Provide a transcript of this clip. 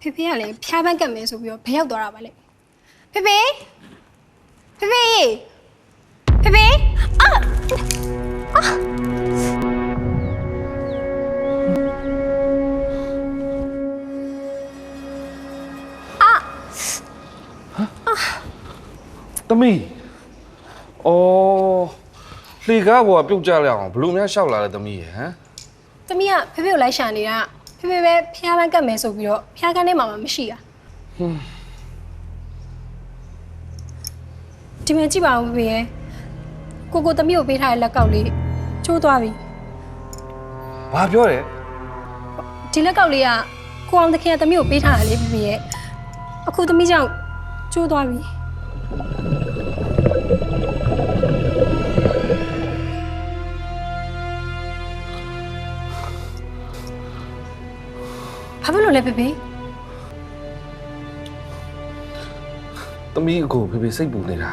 ဖေဖေကလည်းဖျားပန်းကတ်မယ်ဆိုပြီးတော့ဘယ်ရောက်သွားတာပါလဲဖေဖေဖေဖေဖေဖေအာအာသမီးအော်လေကားဘောကပြုတ်ကြလိုက်အောင်ဘလို့များရှောက်လာလဲသမီးရဟမ်သမီးကဖေဖေကိုလိုက်ရှာနေတာ ဖေဖေပဲဖျားပန်းကတ်မယ်ဆိုပြီးတော့ဖျားကန်းထဲမှာမှမရှိတာဒီမှာကြည့်ပါဦးဖေဖေရဲ့ကိုကိုသမီးကိုပေးထားတဲ့လက်ကောက်လေးကျိုးသွားပြီဘာပြောတယ်ဒီလက်ကောက်လေးကကိုအောင်တခင်ကသမီးကိုပေးထားတာလေဖေဖေရဲ့အခုသမီးကြောင့်ကျိုးသွားပြီ ဖြစ်လို့လဲဖေဖေသမီးအကိုဖေဖေစိတ်ပူနေတာ